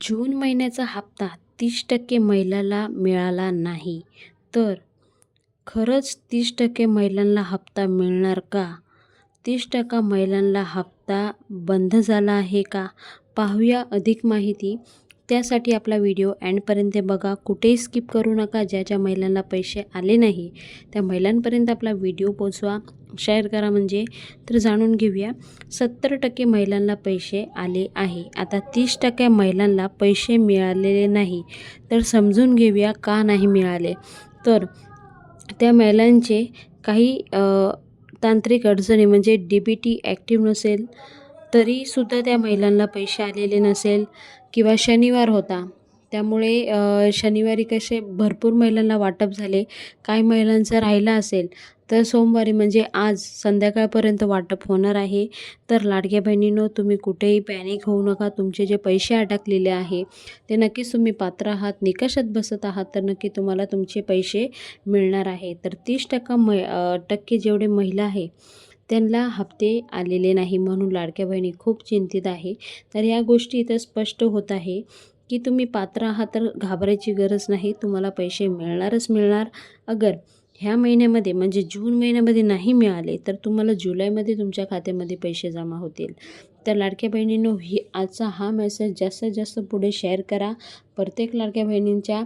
जून महिन्याचा हप्ता तीस टक्के महिलाला मिळाला नाही. तर खरंच तीस टक्के महिलांना हप्ता मिळणार का? तीस टक्का महिलांना हप्ता बंद झाला आहे का? पाहूया अधिक माहिती. त्यासाठी आपला व्हिडिओ एंडपर्यंत बघा. कुठेही स्किप करू नका. ज्या ज्या महिलांना पैसे आले नाही त्या महिलांपर्यंत आपला व्हिडिओ पोचवा. शेअर करा म्हणजे तर जाणून घेऊया. सत्तर टक्के महिलांना पैसे आले आहे. आता तीस टक्के महिलांना पैसे मिळालेले नाही. तर समजून घेऊया का नाही मिळाले. तर त्या महिलांचे काही तांत्रिक अडचणी म्हणजे डी बी टी ॲक्टिव्ह नसेल तरीसुद्धा त्या महिलांना पैसे आलेले नसेल किंवा शनिवार होता. त्यामुळे शनिवारी कसे भरपूर महिलांना वाटप झाले. काही महिलांचं राहिलं असेल तर सोमवारी म्हणजे आज संध्याकाळपर्यंत वाटप होणार आहे. तर लाडक्या बहिणींनो तुम्ही कुठेही पॅनिक होऊ नका. तुमचे जे पैसे अडकलेले आहे ते नक्कीच तुम्ही पात्र आहात. निकषात बसत आहात तर नक्की तुम्हाला तुमचे पैसे मिळणार आहे. तर तीस टक्का मै टक्के जेवढे महिला आहे त्यांना हप्ते आलेले नाही म्हणून लाडक्या बहिणी खूप चिंतित आहे. तर या गोष्टी इथं स्पष्ट होत आहे की तुम्ही पात्र आहात तर घाबरायची गरज नाही तुम्हाला पैसे मिळणारच मिळणार. अगर ह्या महिन्यामध्ये म्हणजे जून महिन्यामध्ये नाही मिळाले तर तुम्हाला जुलैमध्ये तुमच्या खात्यामध्ये पैसे जमा होतील. तर लाडक्या बहिणींनो ही आजचा हा मेसेज जास्तीत जास्त पुढे शेअर करा. प्रत्येक लाडक्या बहिणींच्या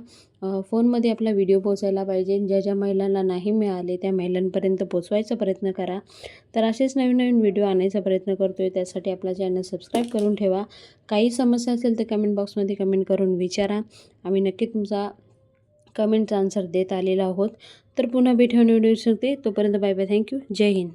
फोनमध्ये आपला व्हिडिओ पोचायला पाहिजे. ज्या ज्या महिलांना नाही मिळाले त्या महिलांपर्यंत पोचवायचा प्रयत्न करा. तर असेच नवीन नवीन व्हिडिओ आणायचा प्रयत्न करतो आहे त्यासाठी आपला चॅनल सबस्क्राईब करून ठेवा. काही समस्या असेल तर कमेंट बॉक्समध्ये कमेंट करून विचारा. आम्ही नक्की तुमचा कमेंटचा आन्सर देत आलेला आहोत. तर पुन्हा भेटून होऊन शकते तोपर्यंत बाय बाय थँक्यू जय हिंद.